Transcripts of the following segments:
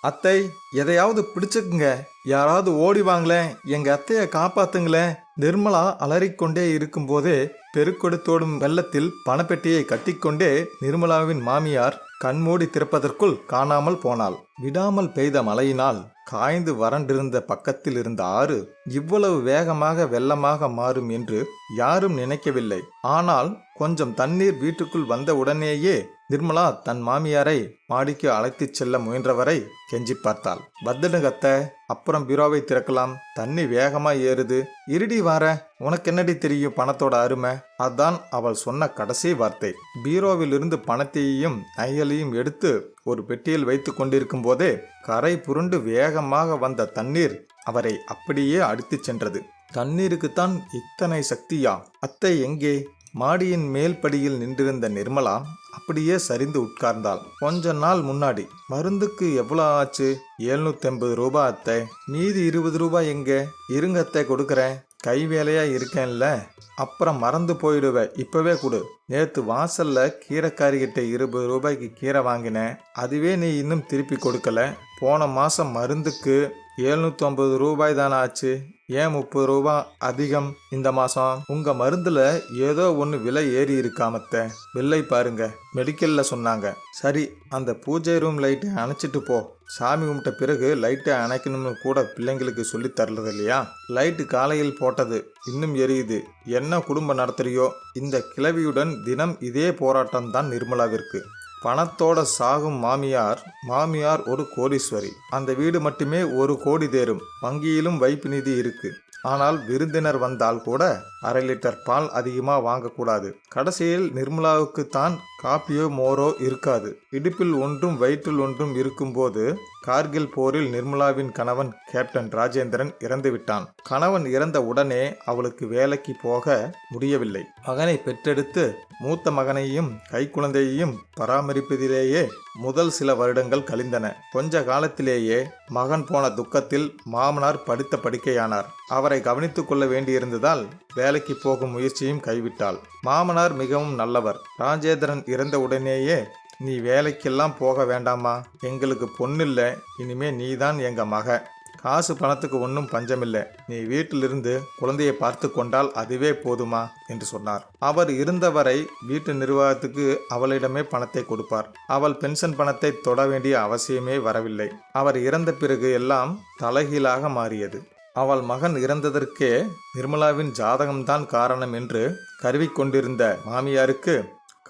அத்தை எதையாவது பிடிச்சுக்குங்க. யாராவது ஓடி வாங்களேன். எங்க அத்தைய காப்பாத்துங்களேன். நிர்மலா அலறிக்கொண்டே இருக்கும்போதே பெருக்கொடுத்தோடும் வெள்ளத்தில் பணப்பெட்டியை கட்டிக்கொண்டே நிர்மலாவின் மாமியார் கண்மூடி திறப்பதற்குள் காணாமல் போனாள். விடாமல் பெய்த மழையினால் காய்ந்து வறண்டிருந்த பக்கத்தில் இருந்த ஆறு இவ்வளவு வேகமாக வெள்ளமாக மாறும் என்று யாரும் நினைக்கவில்லை. ஆனால் கொஞ்சம் தண்ணீர் வீட்டுக்குள் வந்த உடனேயே நிர்மலா தன் மாமியாரை மாடிக்கு அழைத்துச் செல்ல முயன்றவரை கெஞ்சி பார்த்தாள். பத்துடுங்க அப்புறம் பீரோவை திறக்கலாம். தண்ணி வேகமா ஏறுது. இருடி வார உனக்கு என்னடி தெரியும் பணத்தோட அருமை? அதான் அவள் சொன்ன கடைசி வார்த்தை. பீரோவில் இருந்து பணத்தையும் நகைகளையும் எடுத்து ஒரு பெட்டியில் வைத்து கொண்டிருக்கும் போதே கரை புரண்டு வேகமாக வந்த தண்ணீர் அவரை அப்படியே அடித்துச் சென்றது. தண்ணீருக்குத்தான் இத்தனை சக்தியா? அத்தை எங்கே? மாடியின் மேல் படியில் நின்றிருந்த நிர்மலா அப்படியே சரிந்து உட்கார்ந்தாள். கொஞ்ச நாள் முன்னாடி. மருந்துக்கு எவ்வளோ ஆச்சு? எழுநூத்தி ஐம்பது ரூபாய் அத்தை. மீதி இருபது ரூபாய் எங்க? இருங்க அத்தை கொடுக்குறேன். கை வேலையாக இருக்கேன்ல? அப்புறம் மறந்து போயிடுவ. இப்போவே கொடு. நேற்று வாசலில் கீரைக்காரிக்கிட்ட இருபது ரூபாய்க்கு கீரை வாங்கினேன். அதுவே நீ இன்னும் திருப்பி கொடுக்கல. போன மாதம் மருந்துக்கு எழுநூத்தி ஐம்பது ரூபாய் தானே ஆச்சு? ஏன் முப்பது ரூபா அதிகம் இந்த மாசம்? உங்க மருந்துல ஏதோ ஒன்று விலை ஏறி இருக்காமத்த பில்லை பாருங்க. மெடிக்கல்ல சொன்னாங்க. சரி அந்த பூஜை ரூம் லைட்டை அணைச்சிட்டு போ. சாமி கும்பிட்ட பிறகு லைட்டை அணைக்கணும்னு கூட பிள்ளைங்களுக்கு சொல்லி தரலது இல்லையா? லைட்டு காலையில் போட்டது இன்னும் எரியுது. என்ன குடும்பம் நடத்துறியோ? இந்த கிழவியுடன் தினம் இதே போராட்டம் தான் நிர்மலாவிற்கு. பணத்தோட சாகும் மாமியார் மாமியார் ஒரு கோடீஸ்வரி. அந்த வீடு மட்டுமே ஒரு கோடி தேரும். வங்கியிலும் வைப்பு நிதி இருக்கு. ஆனால் விருந்தினர் வந்தால் கூட அரை லிட்டர் பால் அதிகமாக வாங்கக்கூடாது. கடைசியில் நிர்மலாவுக்கு தான் காப்பியோ மோரோ இருக்காது. இடுப்பில் ஒன்றும் வயிற்றில் ஒன்றும் இருக்கும்போது கார்கில் போரில் நிர்மலாவின் கணவன் கேப்டன் ராஜேந்திரன் இறந்துவிட்டான் கணவன் இறந்த உடனே அவளுக்கு வேலைக்கு போக முடியவில்லை. மகனை பெற்றெடுத்து மூத்த மகனையும் கைக்குழந்தையையும் பராமரிப்பதிலேயே முதல் சில வருடங்கள் கழிந்தன. கொஞ்ச காலத்திலேயே மகன் போன துக்கத்தில் மாமனார் படித்த படுக்கையானார். அவரை கவனித்துக் கொள்ள வேண்டியிருந்ததால் வேலைக்கு போகும் முயற்சியும் கைவிட்டாள். மாமனார் மிகவும் நல்லவர். ராஜேந்திரன் இறந்த உடனேயே நீ வேலைக்கெல்லாம் போக வேண்டாமா? எங்களுக்கு பொண்ணில்லை இனிமே நீதான் எங்க மக. காசு பணத்துக்கு ஒன்றும் பஞ்சமில்லை. நீ வீட்டிலிருந்து குழந்தையை பார்த்து கொண்டால் அதுவே போதுமா? என்று சொன்னார். அவர் இருந்தவரை வீட்டு நிர்வாகத்துக்கு அவளிடமே பணத்தை கொடுப்பார். அவள் பென்ஷன் பணத்தை தொட வேண்டிய அவசியமே வரவில்லை. அவர் இறந்த பிறகு எல்லாம் தலைகீழாக மாறியது. அவள் மகன் இறந்ததற்கே நிர்மலாவின் ஜாதகம்தான் காரணம் என்று கருவிக்கொண்டிருந்த மாமியாருக்கு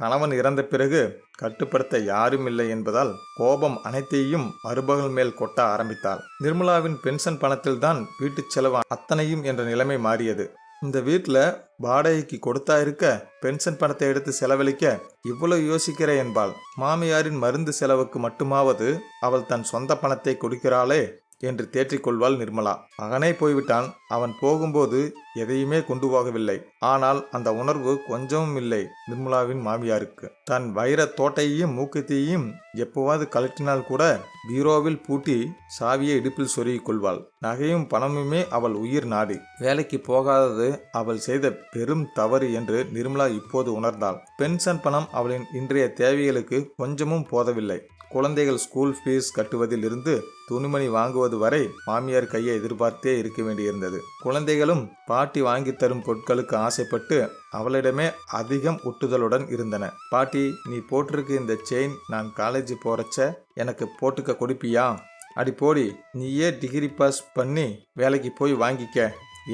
கணவன் இறந்த பிறகு கட்டுப்படுத்த யாரும் இல்லை என்பதால் கோபம் அனைத்தையும் மருமகள் மேல் கொட்ட ஆரம்பித்தாள். நிர்மலாவின் பென்ஷன் பணத்தில்தான் வீட்டு செலவு அத்தனையும் என்ற நிலைமை மாறியது. இந்த வீட்டில் வாடகைக்கு கொடுத்தா இருக்க பென்ஷன் பணத்தை எடுத்து செலவழிக்க இவ்வளவு யோசிக்கிற என்பாள். மாமியாரின் மருந்து செலவுக்கு மட்டுமாவது அவள் தன் சொந்த பணத்தை கொடுக்கிறாளே என்று தேற்றிக்கொள்வாள் நிர்மலா. மகனே போய்விட்டான். அவன் போகும்போது எதையுமே கொண்டு போகவில்லை. ஆனால் அந்த உணர்வு கொஞ்சமும் இல்லை நிர்மலாவின் மாமியாருக்கு. தன் வைர தோட்டையையும் மூக்கத்தையும் எப்போவாது கழட்டினால் கூட பீரோவில் பூட்டி சாவியை இடுப்பில் சொருகிக் கொள்வாள். நகையும் பணமுமே அவள் உயிர் நாடி. வேலைக்கு போகாதது அவள் செய்த பெரும் தவறு என்று நிர்மலா இப்போது உணர்ந்தாள். பென்ஷன் பணம் அவளின் இன்றைய தேவைகளுக்கு கொஞ்சமும் போதவில்லை. குழந்தைகள் ஸ்கூல் ஃபீஸ் கட்டுவதில் இருந்து துணிமணி வாங்குவது வரை மாமியார் கையை எதிர்பார்த்தே இருக்க வேண்டியிருந்தது. குழந்தைகளும் பாட்டி வாங்கி தரும் பொருட்களுக்கு ஆசைப்பட்டு அவளிடமே அதிகம் ஒட்டுதலுடன் இருந்தன. பாட்டி நீ போட்டிருக்க இந்த செயின் நான் காலேஜ் போறச்ச எனக்கு போட்டுக்க கொடுப்பியா? அடி போடி நீயே டிகிரி பாஸ் பண்ணி வேலைக்கு போய் வாங்கிக்க.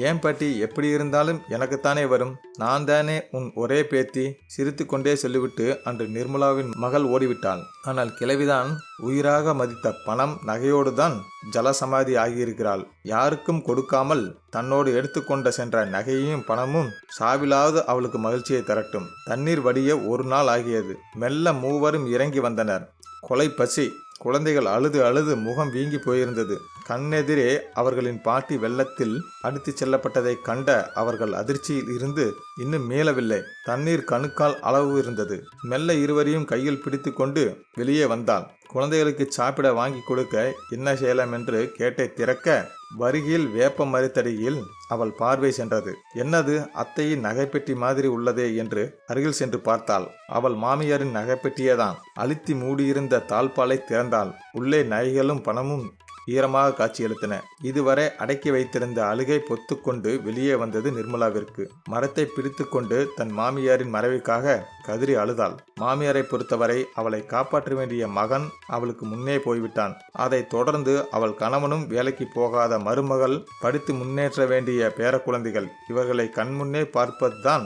ஏன் பாட்டி எப்படி இருந்தாலும் எனக்குத்தானே வரும். நான் தானே உன் ஒரே பேத்தி சிரித்து கொண்டே சொல்லிவிட்டு அன்று நிர்மலாவின் மகள் ஓடிவிட்டாள். ஆனால் கிழவிதான் உயிராக மதித்த பணம் நகையோடு தான் ஜலசமாதி ஆகியிருக்கிறாள். யாருக்கும் கொடுக்காமல் தன்னோடு எடுத்துக்கொண்ட சென்ற நகையையும் பணமும் சாவிலாவது அவளுக்கு மகிழ்ச்சியை தரட்டும். தண்ணீர் வடிய ஒரு நாள் ஆகியது. மெல்ல மூவரும் இறங்கி வந்தனர். கொலை பசி குழந்தைகள் அழுது அழுது முகம் வீங்கி போயிருந்தது. கண்ணெதிரே அவர்களின் பாட்டி வெள்ளத்தில் அடித்துச் செல்லப்பட்டதை கண்ட அவர்கள் அதிர்ச்சியில் இருந்து இன்னும் மீளவில்லை தண்ணீர் கணுக்கால் அளவு இருந்தது. மெல்ல இருவரையும் கையில் பிடித்து கொண்டு வெளியே வந்தாள். குழந்தைகளுக்கு சாப்பிட வாங்கி கொடுக்க என்ன செய்யலாம் என்று கேட்டை திறக்க வருகையில் வேப்ப மரத்தடியில் அவள் பார்வை சென்றது. என்னது? அத்தையின் நகைப்பெட்டி மாதிரி உள்ளதே என்று அருகில் சென்று பார்த்தாள். அவள் மாமியாரின் நகைப்பெட்டியேதான். அழுத்தி மூடியிருந்த தாழ்பாலை திறந்தாள். உள்ளே நகைகளும் பணமும் ஈரமாக காட்சியளித்தன. இதுவரை அடக்கி வைத்திருந்த அழுகை பொத்துக்கொண்டு வெளியே வந்தது நிர்மலாவிற்கு. மரத்தை பிடித்துக்கொண்டு தன் மாமியாரின் மறைவுக்காக கதிரி அழுதாள். மாமியாரை பொறுத்தவரை அவளை காப்பாற்ற வேண்டிய மகன் அவளுக்கு முன்னே போய்விட்டான். அதைத் தொடர்ந்து அவள் கணவனும் வேலைக்கு போகாத மருமகள் படித்து முன்னேற்ற வேண்டிய பேரக்குழந்தைகள் இவர்களை கண்முன்னே பார்ப்பதுதான்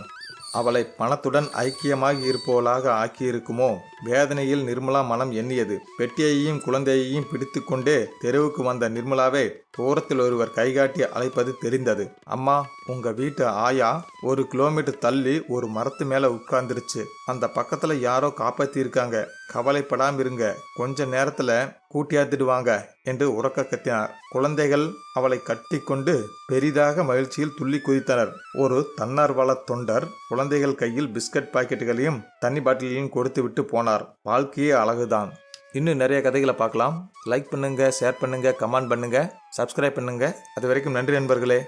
அவளை பணத்துடன் ஐக்கியமாகி இருப்பவளாக ஆக்கியிருக்குமோ? வேதனையில் நிர்மலா மனம் எண்ணியது. பெட்டியையும் குழந்தையையும் பிடித்து கொண்டே தெருவுக்கு வந்த நிர்மலாவை தூரத்தில் ஒருவர் கைகாட்டி அழைப்பது தெரிந்தது. அம்மா உங்க வீட்டு ஆயா ஒரு கிலோமீட்டர் தள்ளி ஒரு மரத்து மேல உட்கார்ந்துருச்சு. அந்த பக்கத்துல யாரோ காப்பாத்தி இருக்காங்க கவலைப்படாம இருங்க. கொஞ்ச நேரத்துல கூட்டியாத்திடுவாங்க என்று உறக்க கத்தினார். குழந்தைகள் அவளை கட்டிக்கொண்டு பெரிதாக மகிழ்ச்சியில் துள்ளி குதித்தனர். ஒரு தன்னார்வல தொண்டர் குழந்தைகள் கையில் பிஸ்கட் பாக்கெட்டுகளையும் தண்ணி பாட்டிலையும் கொடுத்து விட்டு போனார் வாழ்க்கையே அழகுதான். இன்னும் நிறைய கதைகளை பார்க்கலாம். லைக் பண்ணுங்க ஷேர் பண்ணுங்க கமெண்ட் பண்ணுங்க சப்ஸ்கிரைப் பண்ணுங்க. அது வரைக்கும் நன்றி நண்பர்களே.